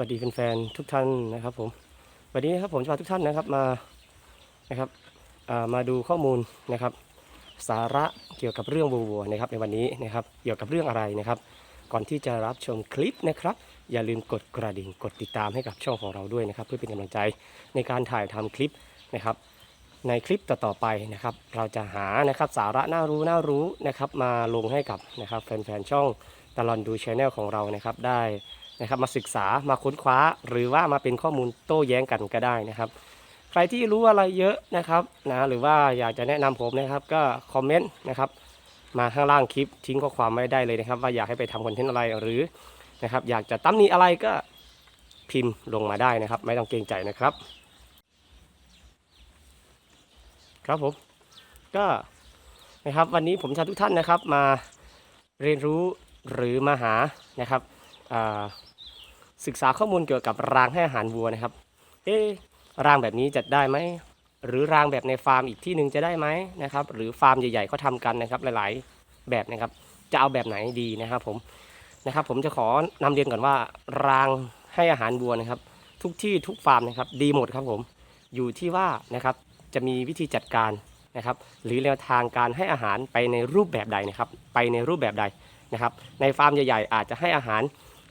วัสดีแฟนๆทุกท่านนะครับผมวันนี้นะครับผมจะพาทุกท่านนะครับมานะครับมาดูข้อมูลนะครับ สาระเกี่ยวกับเรื่องวัวๆนะครับในวันนี้นะครับเกี่ยวกับเรื่องอะไรนะครับ ก่อนที่จะรับชมคลิปนะครับ อย่าลืมกดกระดิ่งกดติดตามให้กับช่องของเราด้วยนะครับ เพื่อเป็นกำลังใจในการถ่ายทำคลิปนะครับ ในคลิปต่อๆไปนะครับ เราจะหานะครับสาระน่ารู้น่ารู้นะครับ มาลงให้กับนะครับแฟนๆช่องตลอนดูชแนลของเรานะครับได้ นะครับมาศึกษามาค้นคว้า หรือว่ามาเป็นข้อมูลโต้แย้งกันก็ได้นะครับ ใครที่รู้อะไรเยอะนะครับนะหรือว่าอยากจะแนะนำผมนะครับก็คอมเมนต์นะครับมาข้างล่างคลิปทิ้งข้อความไว้ได้เลยนะครับ ว่าอยากให้ไปทำคอนเทนต์อะไรหรือนะครับ อยากจะตั้มนี้อะไรก็พิมพ์ลงมาได้นะครับ ไม่ต้องเกรงใจนะครับ ครับผมก็นะครับวันนี้ผมจะทุกท่านนะครับมาเรียนรู้หรือมาหานะครับ ศึกษาข้อมูลเกี่ยวกับรางให้อาหารวัวนะครับ เอ๊รางแบบนี้จะได้ไหม หรือรางแบบในฟาร์มอีกที่หนึ่งจะได้ไหมนะครับ หรือฟาร์มใหญ่ๆเขาทำกันนะครับหลายๆแบบนะครับ จะเอาแบบไหนดีนะครับผมนะครับ ผมจะขอนำเรียนก่อนว่ารางให้อาหารวัวนะครับ ทุกที่ทุกฟาร์มนะครับ ดีหมดครับผม อยู่ที่ว่านะครับจะมีวิธีจัดการนะครับ หรือแนวทางการให้อาหารไปในรูปแบบใดนะครับ ไปในรูปแบบใดนะครับ ในฟาร์มใหญ่ๆ อาจจะให้อาหาร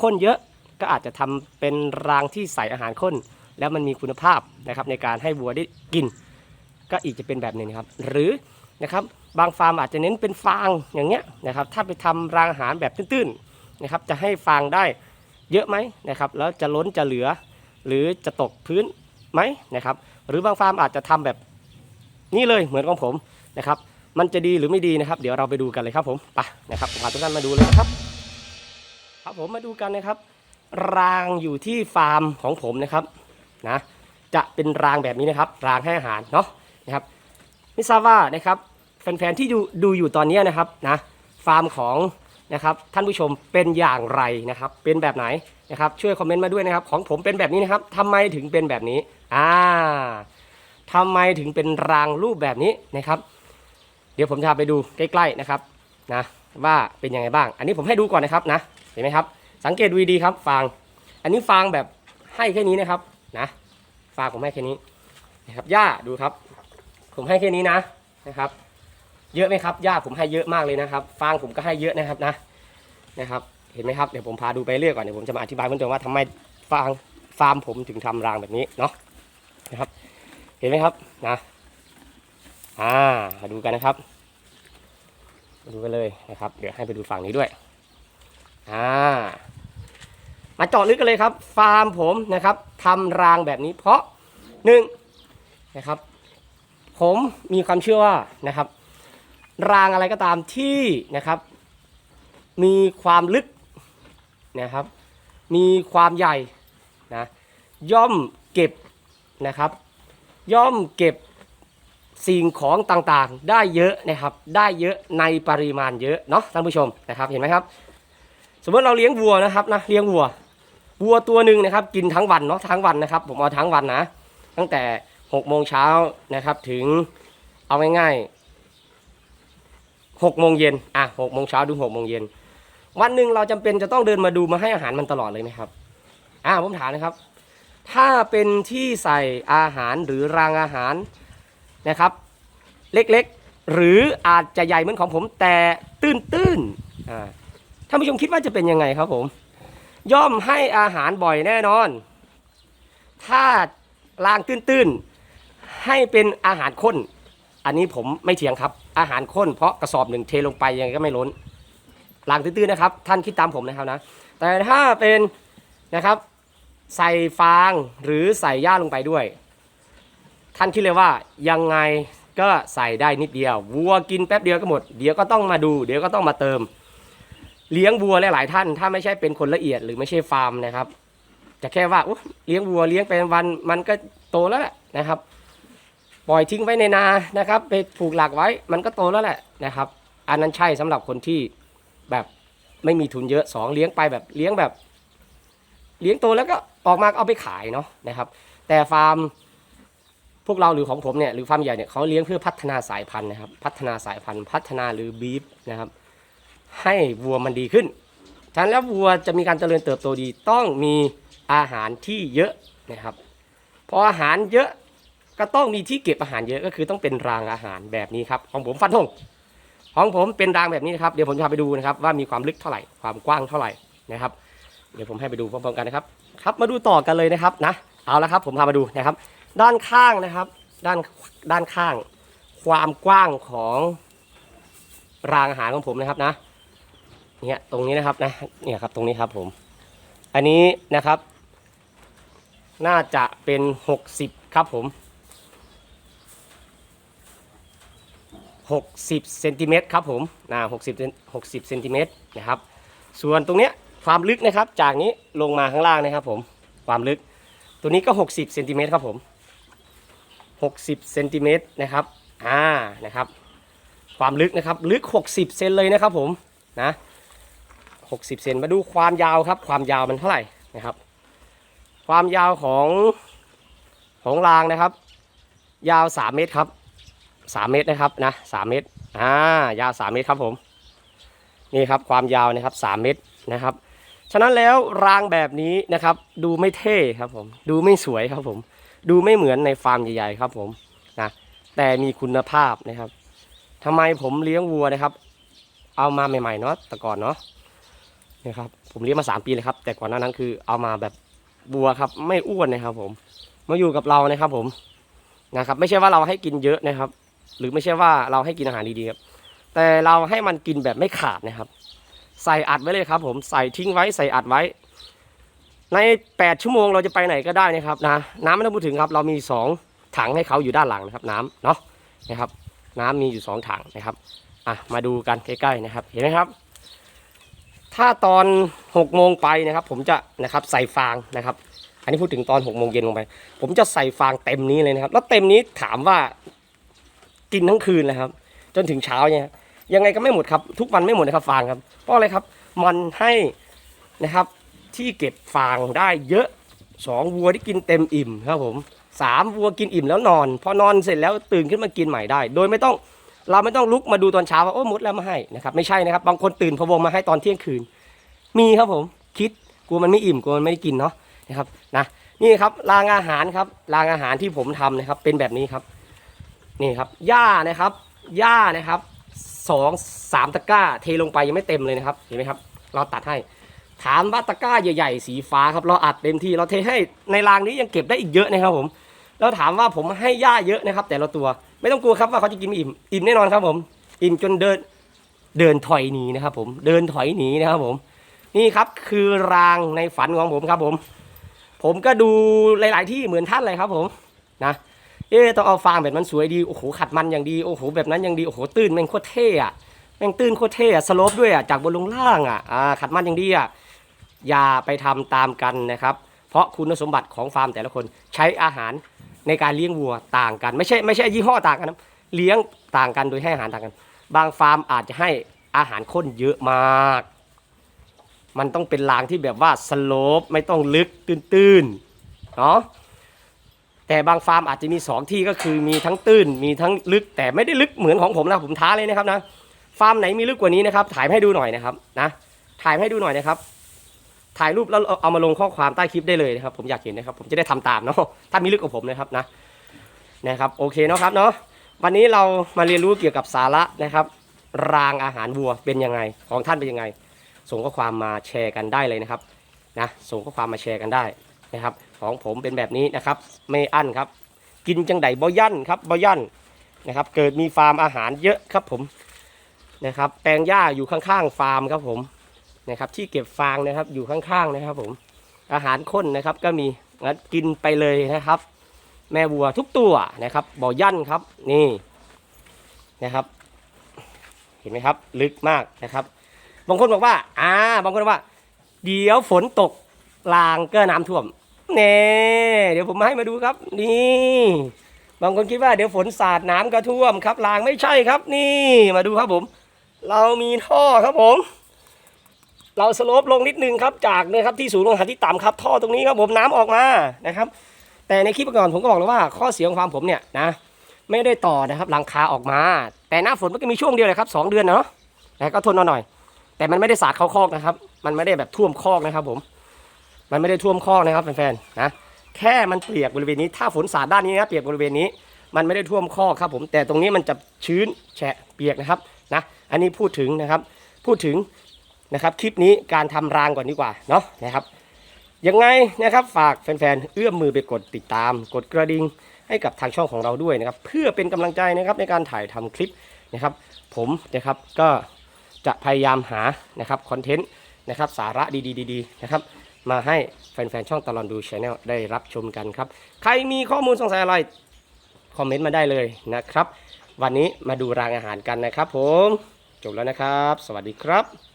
ข้นเยอะก็อาจจะทำเป็นรางที่ใส่อาหารข้น แล้วมันมีคุณภาพนะครับในการให้วัวได้กิน ก็อีกจะเป็นแบบหนึ่งนะครับ หรือนะครับบางฟาร์มอาจจะเน้นเป็นฟางอย่างเงี้ยนะครับ ถ้าไปทำรางอาหารแบบตื้นๆนะครับ จะให้ฟางได้เยอะไหมนะครับ แล้วจะล้นจะเหลือ หรือจะตกพื้นไหมนะครับ หรือบางฟาร์มอาจจะทำแบบนี้เลยเหมือนของผมนะครับ มันจะดีหรือไม่ดีนะครับ เดี๋ยวเราไปดูกันเลยครับผมไปนะครับพาทุกท่านมาดูเลยนะครับ ครับผมมาดูกันนะครับ รางอยู่ที่ฟาร์มของผมนะครับนะจะเป็นรางแบบนี้นะครับ รางให้อาหารเนาะนะครับไม่ทราบว่านะครับแฟนๆที่ดูดูอยู่ตอนนี้นะครับนะฟาร์มของนะครับท่านผู้ชมเป็นอย่างไรนะครับ เป็นแบบไหนนะครับช่วยคอมเมนต์มาด้วยนะครับ ของผมเป็นแบบนี้นะครับทำไมถึงเป็นแบบนี้อ่าทำไมถึงเป็นรางรูปแบบนี้นะครับ เดี๋ยวผมจะไปดูใกล้ ๆนะครับนะ ว่าเป็นยังไงบ้าง อันนี้ผมให้ดูก่อนนะครับนะเห็นไหมครับ สังเกตดูดีครับฟาง อันนี้ฟางแบบให้แค่นี้นะครับนะฟางผมให้แค่นี้นะครับหญ้าดูครับ ผมให้แค่นี้นะนะครับ เยอะไหมครับหญ้าผมให้เยอะมากเลยนะครับฟางผมก็ให้เยอะนะครับนะนะครับ เห็นไหมครับเดี๋ยวผมพาดูไปเรื่อยก่อนเดี๋ยวผมจะมาอธิบายเพิ่มเติมว่าทำไมฟางฟาร์มผมถึงทำรางแบบนี้เนาะนะครับ เห็นไหมครับนะอ่ามาดูกันนะครับ มาดูกันเลยนะครับ เดี๋ยวให้ไปดูฝั่งนี้ด้วย อ่า มาเจาะลึกกันเลยครับ ฟาร์มผมนะครับทำรางแบบนี้เพราะหนึ่งนะครับ ผมมีความเชื่อว่านะครับ รางอะไรก็ตามที่นะครับ มีความลึกนะครับ มีความใหญ่นะย่อมเก็บนะครับ ย่อมเก็บ สิ่งของต่างๆ ได้เยอะนะครับ ได้เยอะในปริมาณเยอะเนาะท่านผู้ชมนะครับเห็นไหมครับ สมมติเราเลี้ยงวัวนะครับนะเลี้ยงวัว วัวตัวหนึ่งนะครับ กินทั้งวันเนาะทั้งวันนะครับ ผมเอาทั้งวันนะ ตั้งแต่หกโมงเช้านะครับ ถึงเอาง่ายๆหกโมงเย็นอะหกโมงเช้าถึงหกโมงเย็นวันหนึ่งเราจำเป็นจะต้องเดินมาดูมาให้อาหารมันตลอดเลยไหมครับอ่าผมถามนะครับ ถ้าเป็นที่ใส่อาหารหรือรางอาหาร นะครับ เล็กๆ หรืออาจจะใหญ่เหมือนของผมแต่ตื้นๆอ่าท่านผู้ชมคิดว่าจะเป็นยังไงครับผม ย่อมให้อาหารบ่อยแน่นอน ถ้ารางตื้นๆ ให้เป็นอาหารข้น อันนี้ผมไม่เถียงครับ อาหารข้นเพราะกระสอบหนึ่งเทลงไปยังไงก็ไม่ล้นรางตื้นๆนะครับ ท่านคิดตามผมนะครับนะ แต่ถ้าเป็นนะครับใส่ฟางหรือใส่หญ้าลงไปด้วย ท่านคิดเลยว่ายังไงก็ใส่ได้นิดเดียว วัวกินแป๊บเดียวก็หมด เดี๋ยวก็ต้องมาดู เดี๋ยวก็ต้องมาเติม เลี้ยงวัวหลายๆท่าน ถ้าไม่ใช่เป็นคนละเอียดหรือไม่ใช่ฟาร์มนะครับ จะแค่ว่าเลี้ยงวัวเลี้ยงไปวันมันก็โตแล้วแหละนะครับ ปล่อยทิ้งไว้ในนานะครับ ไปผูกหลักไว้มันก็โตแล้วแหละนะครับ อันนั้นใช่สำหรับคนที่แบบไม่มีทุนเยอะสองเลี้ยงไปแบบเลี้ยงแบบ เลี้ยงโตแล้วก็ออกมาเอาไปขายเนาะนะครับ แต่ฟาร์ม พวกเราหรือของผมเนี่ยหรือฟาร์มใหญ่เนี่ยเขาเลี้ยงเพื่อพัฒนาสายพันธุ์นะครับ พัฒนาสายพันธุ์ พัฒนาหรือบีฟนะครับ ให้วัวมันดีขึ้นฉะนั้นแล้ววัวจะมีการเจริญเติบโตดีต้องมีอาหารที่เยอะนะครับพออาหารเยอะก็ต้องมีที่เก็บอาหารเยอะก็คือต้องเป็นรางอาหารแบบนี้ครับของผมฟันธงของผมเป็นรางแบบนี้นะครับเดี๋ยวผมจะพาไปดูนะครับว่ามีความลึกเท่าไหร่ความกว้างเท่าไหร่นะครับ เดี๋ยวผมให้ไปดูพร้อมๆกันนะครับ ครับมาดูต่อกันเลยนะครับนะเอาละครับผมพามาดูนะครับ ด้านข้างนะครับ ด้านด้านข้าง ความกว้างของรางอาหารของผมนะครับนะเนี่ยตรงนี้นะครับนะเนี่ยครับตรงนี้ครับผม อันนี้นะครับ น่าจะเป็น 60 ครับผม 60เซนติเมตรครับผมนะ60เซน60เซนติเมตรนะครับ ส่วนตรงเนี้ยความลึกนะครับ จากนี้ลงมาข้างล่างนะครับผม ความลึก ตัวนี้ก็ 60เซนติเมตรครับผม 60เซนติเมตรนะครับอ่านะครับ ความลึกนะครับลึก 60เซนเลยนะครับผมนะ60เซนมาดูความยาวครับ ความยาวมันเท่าไหร่นะครับ ความยาวของของรางนะครับ ยาว 3 เมตรครับ 3 เมตรนะครับนะ3เมตรอ่ายาว 3 เมตรครับผมนี่ครับความยาวนะครับ 3 เมตรนะครับ ฉะนั้นแล้วรางแบบนี้นะครับ ดูไม่เท่ครับผม ดูไม่สวยครับผม ดูไม่เหมือนในฟาร์มใหญ่ๆครับผมนะแต่มีคุณภาพนะครับทำไมผมเลี้ยงวัวนะครับ เอามาใหม่ๆเนาะแต่ก่อนเนาะนี่ครับผมเลี้ยงมา 3 ปีเลยครับ แต่ก่อนหน้านั้นคือเอามาแบบวัวครับ ไม่อ้วนนะครับ ผมมาอยู่กับเรานะครับ ผมนะครับ ไม่ใช่ว่าเราให้กินเยอะนะครับ หรือไม่ใช่ว่าเราให้กินอาหารดีๆครับแต่เราให้มันกินแบบไม่ขาดนะครับ ใส่อัดไว้เลยครับ ผมใส่ทิ้งไว้ใส่อัดไว้ ใน 8 ชั่วโมงเราจะไปไหนก็ได้นะครับนะน้ำไม่ต้องพูดถึงครับ เรามี 2 ถังให้เขาอยู่ด้านหลังนะครับน้ำเนาะนะครับ น้ำมีอยู่ 2 ถังนะครับอะมาดูกันใกล้ๆนะครับ เห็นไหมครับ ถ้าตอน6โมงไปนะครับ ผมจะนะครับใส่ฟางนะครับ อันนี้พูดถึงตอน6โมงเย็นลงไป ผมจะใส่ฟางเต็มนี้เลยนะครับ แล้วเต็มนี้ถามว่ากินทั้งคืนเลยครับ จนถึงเช้าเนี่ยยังไงก็ไม่หมดครับ ทุกวันไม่หมดนะครับฟางครับเพราะอะไรครับ มันให้นะครับ ที่เก็บฟางได้เยอะสองวัวที่กินเต็มอิ่มครับผมสามวัวกินอิ่มแล้วนอน พอนอนเสร็จแล้วตื่นขึ้นมากินใหม่ได้ โดยไม่ต้องเราไม่ต้องลุกมาดูตอนเช้าว่าโอ้มดแล้วมาให้นะครับไม่ใช่นะครับบางคนตื่นพะวงมาให้ตอนเที่ยงคืน มีครับผมคิดกลัวมันไม่อิ่มกลัวมันไม่ได้กินเนาะนะครับนะนี่ครับรางอาหารครับรางอาหารที่ผมทำนะครับ เป็นแบบนี้ครับนี่ครับหญ้านะครับหญ้านะครับสองสามตะกร้าเทลงไปยังไม่เต็มเลยนะครับเห็นไหมครับ เราตัดให้ ถามว่าตะกร้าใหญ่ๆสีฟ้าครับเราอัดเต็มที่เราเทให้ในรางนี้ยังเก็บได้อีกเยอะนะครับผมแล้วถามว่าผมให้หญ้าเยอะนะครับ แต่ละตัวไม่ต้องกลัวครับว่าเขาจะกินไม่อิ่มอิ่มแน่นอนครับผม อิ่มจนเดินเดินถอยหนีนะครับผมเดินถอยหนีนะครับผม นี่ครับคือรางในฝันของผมครับผม ผมก็ดูหลาย ๆ ที่เหมือนท่านเลยครับผมนะเอ๊ต้องเอาฟางแบบมันสวยดีโอ้โหขัดมันอย่างดีโอ้โหแบบนั้นอย่างดีโอ้โหตื้นแม่งโคตรเท่อะแม่งตื้นโคตรเท่อะสโลปด้วยอะจากบนลงล่างอะอ่าขัดมันอย่างดีอะ อย่าไปทำตามกันนะครับ เพราะคุณสมบัติของฟาร์มแต่ละคนใช้อาหารในการเลี้ยงวัวต่างกัน ไม่ใช่ไม่ใช่ยี่ห้อต่างกันนะเลี้ยงต่างกันโดยให้อาหารต่างกัน บางฟาร์มอาจจะให้อาหารข้นเยอะมาก มันต้องเป็นรางที่แบบว่าสโลปไม่ต้องลึกตื้นๆเนาะแต่บางฟาร์มอาจจะมี 2 ที่ก็คือมีทั้งตื้นมีทั้งลึก แต่ไม่ได้ลึกเหมือนของผมนะผมท้าเลยนะครับนะฟาร์มไหนมีลึกกว่านี้นะครับถ่ายให้ดูหน่อยนะครับนะถ่ายให้ดูหน่อยนะครับ ถ่ายรูปแล้วเอามาลงข้อความใต้คลิปได้เลยนะครับผมอยากเห็นนะครับผมจะได้ทำตามเนาะถ้ามีลึกกว่าผมนะครับนะนะครับโอเคเนาะครับเนาะวันนี้เรามาเรียนรู้เกี่ยวกับสาระนะครับ รางอาหารวัวเป็นยังไงของท่านเป็นยังไง ส่งข้อความมาแชร์กันได้เลยนะครับนะส่งข้อความมาแชร์กันได้นะครับ ของผมเป็นแบบนี้นะครับไม่อั้นครับ กินจังไดบ่ยั่นครับบ่ยั่นนะครับ เกิดมีฟาร์มอาหารเยอะครับผมนะครับ แปลงหญ้าอยู่ข้างๆฟาร์มครับผม นะครับ ที่เก็บฟางนะครับอยู่ข้างๆนะครับ ผมอาหารข้นนะครับก็มีงั้นกินไปเลยนะครับ แม่วัวทุกตัวนะครับบ่อยั่นครับนี่นะครับ เห็นไหมครับ ลึกมากนะครับ บางคนบอกว่าอ่าบางคนบอกว่า เดี๋ยวฝนตกลางก็น้ำท่วมเน่เดี๋ยวผมมาให้มาดูครับ นี่ บางคนคิดว่าเดี๋ยวฝนสาดน้ำก็ท่วมครับลางไม่ใช่ครับ นี่มาดูครับผม เรามีท่อครับผม เราสโลปลงนิดนึงครับจากนะครับที่สูงลงหาที่ต่ำครับ ท่อตรงนี้ครับผมน้ำออกมานะครับ แต่ในคลิปก่อนผมก็บอกแล้วว่าข้อเสียของความผมเนี่ยนะไม่ได้ต่อนะครับหลังคาออกมา แต่หน้าฝนมันก็มีช่วงเดียวเลยครับสองเดือนเนาะนะก็ทนเอาหน่อย แต่มันไม่ได้สาดเข้าคอกนะครับ มันไม่ได้แบบท่วมคอกนะครับ ผม มันไม่ได้ท่วมคอกนะครับแฟนๆนะแค่มันเปียกบริเวณนี้ถ้าฝนสาดด้านนี้นะเปียกบริเวณนี้ มันไม่ได้ท่วมคอกครับ ผมแต่ตรงนี้มันจะชื้นแฉะเปียกนะครับนะอันนี้พูดถึงนะครับ พูดถึง นะครับคลิปนี้การทำรางก่อนดีกว่าเนาะนะครับยังไงนะครับฝากแฟนๆเอื้อมมือไปกดติดตาม กดกระดิ่งให้กับทางช่องของเราด้วยนะครับ เพื่อเป็นกำลังใจนะครับในการถ่ายทำคลิปนะครับ ผมนะครับก็จะพยายามหานะครับคอนเทนต์นะครับสาระดีๆนะครับมาให้แฟนๆช่องตลอนดูช anel ได้รับชมกันครับ ใครมีข้อมูลสงสัยอะไร คอมเมนต์มาได้เลยนะครับ วันนี้มาดูรางอาหารกันนะครับผม จบแล้วนะครับ สวัสดีครับ